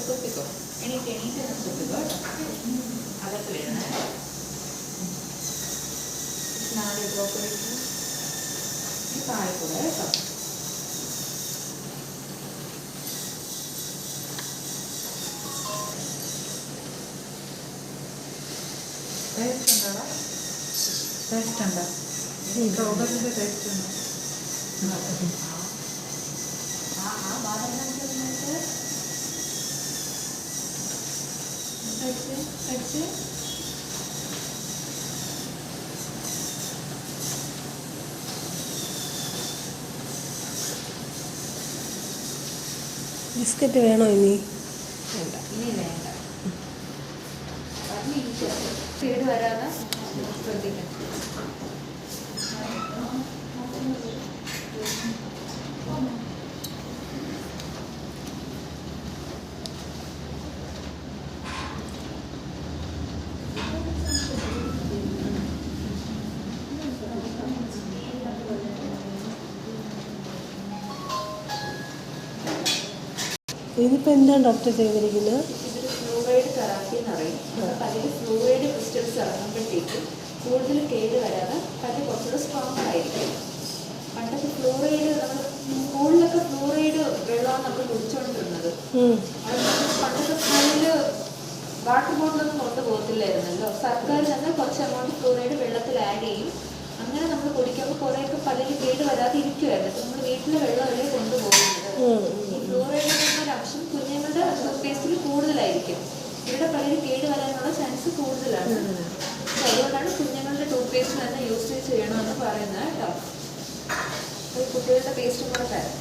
കൊടുത്തിക്കോ എനിക്ക് എണീറ്റ് കൊടുത്തിക്കോ അകത്ത് വീഴണേ നാല് ഡ്രോപ്പ് കഴിക്കും താഴെ കൂടെ കേട്ടോ ടേസ്റ്റ് ടേസ്റ്റ് ഉണ്ടോ? സ്ട്രോബെറിന്റെ ടേസ്റ്റ് ഉണ്ടോ? ബിസ്ക്കറ്റ് വേണോ ഇനി? വേണ്ട ഇനി വേണ്ട. കേട് വരാതെ ശ്രദ്ധിക്കാം. ഇതിപ്പോൾ എന്താണ് ഡോക്ടർ ചെയ്തിരിക്കുന്നത് ഫ്ലൂറൈഡ് തെറാപ്പി എന്ന് പറയും. പല ഫ്ലൂറൈഡ് ക്രിസ്റ്റൽസ് ഇറങ്ങുമ്പോഴത്തേക്കും കൂടുതൽ കേട് വരാതെ പല കുറച്ചുകൂടെ സ്ട്രോങ് ആയിരിക്കും. പണ്ടൊക്കെ ഫ്ലൂറൈഡ് നമ്മൾ സ്കൂളിലൊക്കെ ഫ്ലൂറൈഡ് വെള്ളമാണ് നമ്മൾ കുടിച്ചുകൊണ്ടിരുന്നത് പണ്ടത്തെ സ്കൂളിൽ വാട്ടർ ബോട്ടിലൊന്നും കൊണ്ടുപോകത്തില്ലായിരുന്നല്ലോ സർക്കാർ തന്നെ കുറച്ച് എമൗണ്ട് ഫ്ലൂറൈഡ് വെള്ളത്തിൽ ആഡ് ചെയ്യും. അങ്ങനെ നമ്മൾ കുടിക്കുമ്പോൾ കുറേയൊക്കെ ഇവരുടെ കേട് വരാനുള്ള ചാൻസ് കൂടുതലാണ് അതുകൊണ്ടാണ് കുഞ്ഞുങ്ങളുടെ ടൂത്ത് പേസ്റ്റ് തന്നെ യൂസ് ചെയ്യണമെന്ന് പറയുന്നത് കേട്ടോ. കുട്ടികളുടെ പേസ്റ്റും കൂടെ തരാം.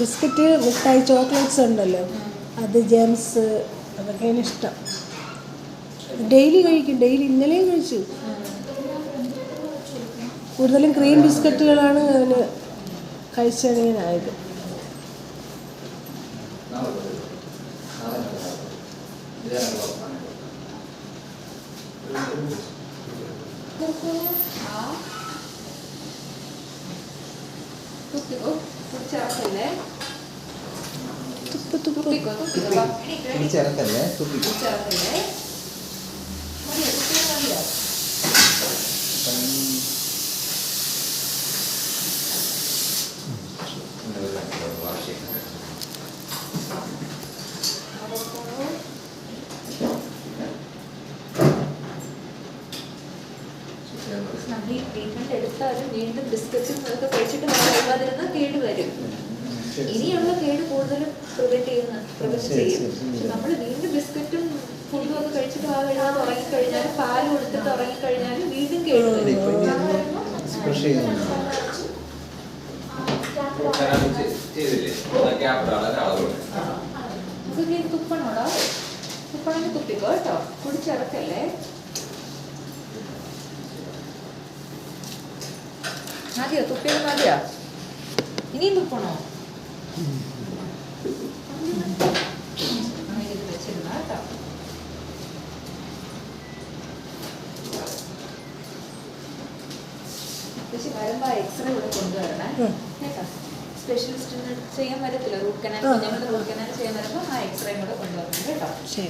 ബിസ്ക്കറ്റ് മിഠായി ചോക്ലേറ്റ്സ് ഉണ്ടല്ലോ. അത് ജെംസ് അതൊക്കെയാണ് ഇഷ്ടം. ഡെയിലി കഴിക്കും ഡെയിലി ഇന്നലെയും കഴിച്ചു. കൂടുതലും ക്രീം ബിസ്ക്കറ്റുകളാണ് അതിന് കഴിച്ചണിയനായത് ആ തുപ്പിക്കോ തുപ്പിച്ചിറക്കല്ലേ തുപ്പ്. തുപ്പ് തുപ്പിക്കോ തുപ്പിക്കോ വാ. തുപ്പിക്കോ തുപ്പിച്ചിറക്കല്ലേ മതിയോ തുപ്പിയത് മതിയോ നമ്മൾ ഈ ട്രീറ്റ്മെന്റ് എടുത്താലും വീണ്ടും ഡിസ്കസും അതൊക്കെ പഠിച്ചിട്ട് കഴിക്കാതിരുന്ന കേട് വരും. ഇനിയുള്ള കേട് കൂടുതലും പ്രിവെന്റ് ചെയ്യുന്ന പ്രിവെന്റ് ചെയ്യും. നമ്മൾ വീണ്ടും ബിസ്ക്കറ്റും ഫുഡും ഒക്കെ കഴിച്ചിട്ട് ആ വെള്ളം ഉറങ്ങിക്കഴിഞ്ഞാലും പാൽ കൊടുത്തിട്ട് ഉറങ്ങിക്കഴിഞ്ഞാലും വീണ്ടും കേട് വരും. കുപ്പണോടോ എക്സ്പ്രഷ് കുപ്പിക്കോ കേട്ടോ? ക്യാപിറ്റൽ വളരെ അളവുണ്ട് നമുക്ക് ഇനി തുപ്പണോടാ തുപ്പണമെങ്കിൽ തുപ്പിക്കോ കേട്ടോ കുടിച്ചിറക്കല്ലേ മതിയോ തുപ്പിയത് മതിയോ ഇനിയും തുപ്പണോ പക്ഷെ വരുമ്പോ എക്സ്റേ ഇവിടെ കൊണ്ടുവരണേ. സ്പെഷ്യലിസ്റ്റിന് ചെയ്യാൻ വരത്തില്ല റൂട്ട് കനാൽ റൂട്ട് കനാൽ ചെയ്യാൻ വരുമ്പോൾ ആ എക്സ്റേ കൂടെ കൊണ്ടുവരണം. കേട്ടോ? ശരി.